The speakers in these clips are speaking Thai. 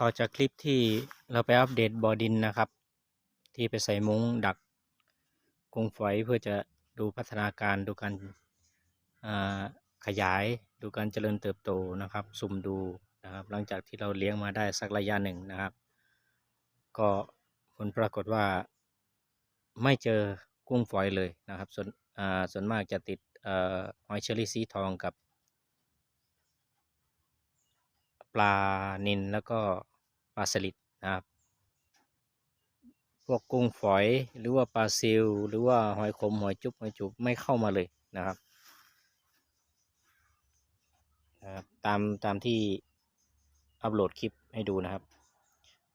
ต่อจากคลิปที่เราไปอัปเดตบ่อดินนะครับ ที่ไปใส่มุ้งดักกรงฝอยเพื่อจะดูพัฒนาการดูการขยายดูการเจริญเติบโตนะครับ สุ่มดูนะครับ หลังจากที่เราเลี้ยงมาได้สักระยะหนึ่งนะครับ ก็ผลปรากฏว่าไม่เจอกุ้งฝอยเลยนะครับ ส่วนส่วนมากจะติดเอ่อหอยเชอรี่สีทองกับปลานิลแล้วก็าสลิดนะครับ พวกกุ้งฝอยหรือว่าปลาซิล หรือว่าหอยขมหอยจุบหอยจุบไม่เข้ามาเลยนะครับนะครับตามตามที่อัปโหลดคลิปให้ดูนะครับ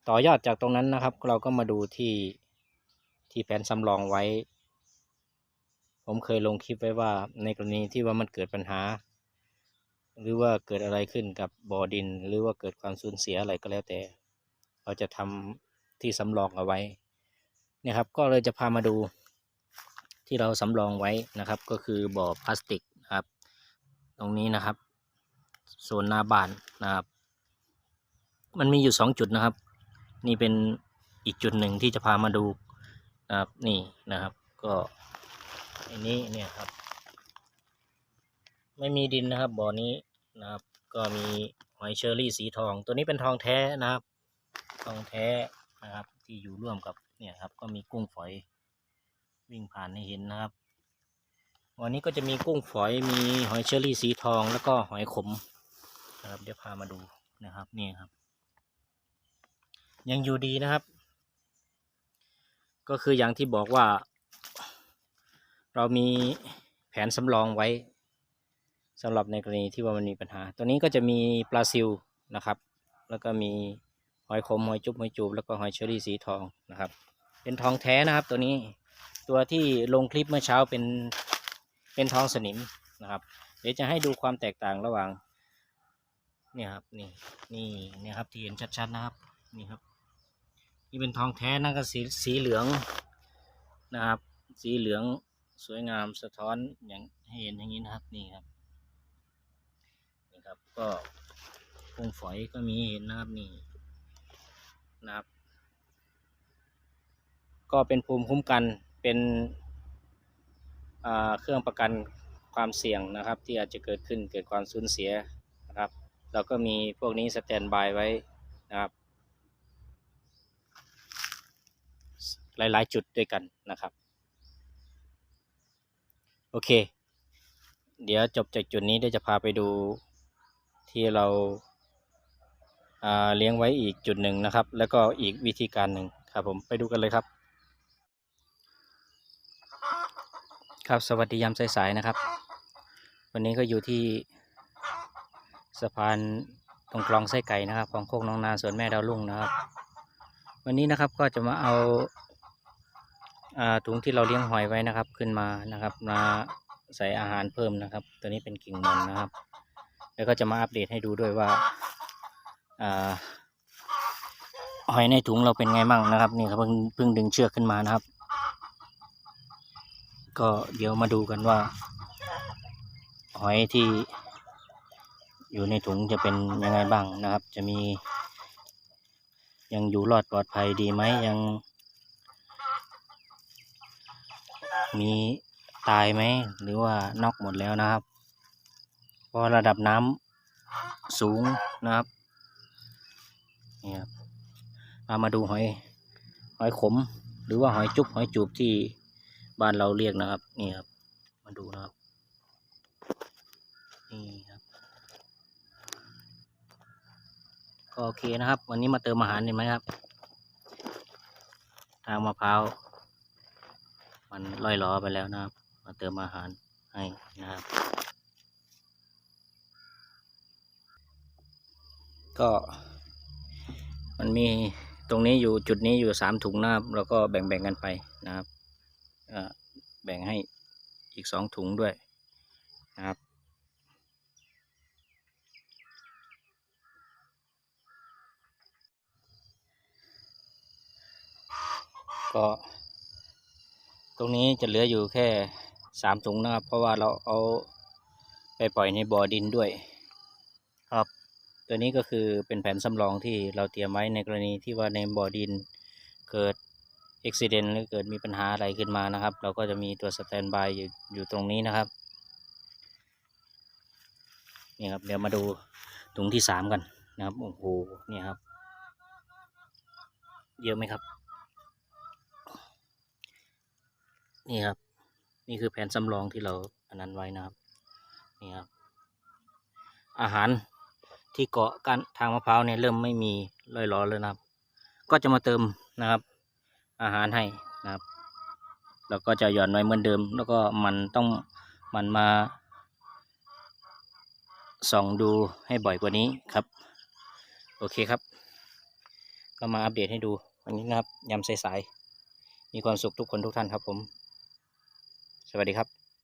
ต่อยอดจากตรงนั้นนะครับ เราก็มาดูที่ที่แผนสำรองไว้ ผมเคยลงคลิปไว้ว่าในกรณีที่ว่ามันเกิดปัญหา หรือว่าเกิดอะไรขึ้นกับบ่อดิน หรือว่าเกิดความสูญเสียอะไรก็แล้วแต่ เราจะทำที่สำรองเอาไว้นี่ยครับ ก็เลยจะพามาดูที่เราสำรองไว้นะครับ ก็คือบ่อพลาสติกนะครับ ตรงนี้นะครับโซนหน้าบ้านนะครับ มันมีอยู่สองจุดนะครับ นี่เป็นอีกจุดหนึ่งที่จะพามาดูนะครับนี่นะครับ ก็อันนี้เนี่ยครับ ไม่มีดินนะครับบ่อนี้นะครับ ก็มีหอยเชอรี่สีทอง ตัวนี้เป็นทองแท้นะครับ ทองแท้นะครับ ที่อยู่ร่วมกับเนี่ยครับ ก็มีกุ้งฝอย วิ่งผ่านให้เห็นนะครับ วันนี้ก็จะมีกุ้งฝอยมีหอยเชอรี่สีทองแล้วก็หอยขมนะครับ เดี๋ยวพามาดูนะครับนี่ครับ ยังอยู่ดีนะครับ ก็คืออย่างที่บอกว่า เรามีแผนสำรองไว้สำหรับในกรณีที่ว่ามันมีปัญหา ตัวนี้ก็จะมีปลาซิลนะครับ แล้วก็มี หอยขมหอยจุ๊บหอยจูบแล้วก็หอยเชอรี่สีทองนะครับ เป็นทองแท้นะครับตัวนี้ตัวที่ลงคลิปเมื่อเช้าเป็นเป็นทองสนิมนะครับ เดี๋ยวจะให้ดูความแตกต่างระหว่างเนี่ยครับนี่นี่นี่ครับที่เห็นชัดๆนะครับนี่ครับ นี่เป็นทองแท้นั่นก็สีสีเหลืองนะครับ สีเหลืองสวยงามสะท้อนอย่างให้เห็นอย่างนี้นะครับนี่ครับนี่ครับก็กุ้งฝอยก็มีเห็นนะครับนี่ นะครับ ก็เป็นภูมิคุ้มกันเป็นเครื่องประกันความเสี่ยงนะครับ ที่อาจจะเกิดขึ้นเกิดความสูญเสียนะครับ เราก็มีพวกนี้สแตนบายไว้นะครับ หลาย ๆ จุดด้วยกันนะครับ โอเค เดี๋ยวจบจากจุดนี้เดี๋ยวจะพาไปดูที่เรา เลี้ยงไว้อีกจุดหนึ่งนะครับ แล้วก็อีกวิธีการหนึ่งครับผมไปดูกันเลยครับ ครับสวัสดียามสายๆนะครับ วันนี้ก็อยู่ที่สะพานตรงคลองไส้ไก่นะครับ ของโคกน้องนาสวนแม่ดาวลุ่งนะครับ วันนี้นะครับก็จะมาเอาอาถุงที่เราเลี้ยงหอยไว้นะครับขึ้นมานะครับมาใส่อาหารเพิ่มนะครับ ตัวนี้เป็นกิ่งมอนนะครับ แล้วก็จะมาอัปเดตให้ดูด้วยว่า หอยในถุงเราเป็นไงบ้างนะครับนี่ครับเพิ่งเพิ่งดึงเชือกขึ้นมานะครับ ก็เดี๋ยวมาดูกันว่า หอยที่อยู่ในถุงจะเป็นยังไงบ้างนะครับ จะมี ยังอยู่รอดปลอดภัยดีไหมยัง มีตายไหมหรือว่านอกหมดแล้วนะครับ เพราะระดับน้ำสูงนะครับ นี่ครับเรามาดูหอยหอยขม หรือว่าหอยจุบหอยจูบที่บ้านเราเรียกนะครับ นี่ครับ มาดูนะครับ นี่ครับ ก็โอเคนะครับ วันนี้มาเติมอาหารเห็นไหมครับ ทางมะพร้าวมันล่อยหล้อไปแล้วนะครับ มาเติมอาหารให้นะครับ ก็ มันมีตรงนี้อยู่จุดนี้อยู่สามถุงนะครับแล้วก็แบ่งๆกันไปนะครับแบ่งให้อีกสองถุงด้วยนะครับก็ตรงนี้จะเหลืออยู่แค่สามถุงนะครับ เพราะว่าเราเอาไปปล่อยในบ่อดินด้วย ครับ ตัวนี้ก็คือเป็นแผนสำรองที่เราเตรียมไว้ในกรณีที่ว่าในบ่อดินเกิดอุบิเหตุหรือเกิดมีปัญหาอะไรขึ้นมานะครับ เราก็จะมีตัวสแตนบายอยู่อยู่ตรงนี้นะครับนี่ครับเดี๋ยวมาดูถุงที่สามกันนะครับโอ้โหนี่ครับ เยอะไหมครับ นี่ครับ นี่คือแผนสำรองที่เราอันนั้นไว้นะครับ นี่ครับ อาหาร ที่เกาะกันทางมะพร้าวเนี่ยเริ่มไม่มีรอยหรอเลยนะครับ ก็จะมาเติมนะครับ อาหารให้นะครับแล้วก็จะหย่อนไว้เหมือนเดิม แล้วก็มันต้องมันมาส่องดูให้บ่อยกว่านี้ครับ โอเคครับ ก็มาอัปเดตให้ดูวันนี้นะครับยำสายๆมีความสุขทุกคนทุกท่านครับผม สวัสดีครับ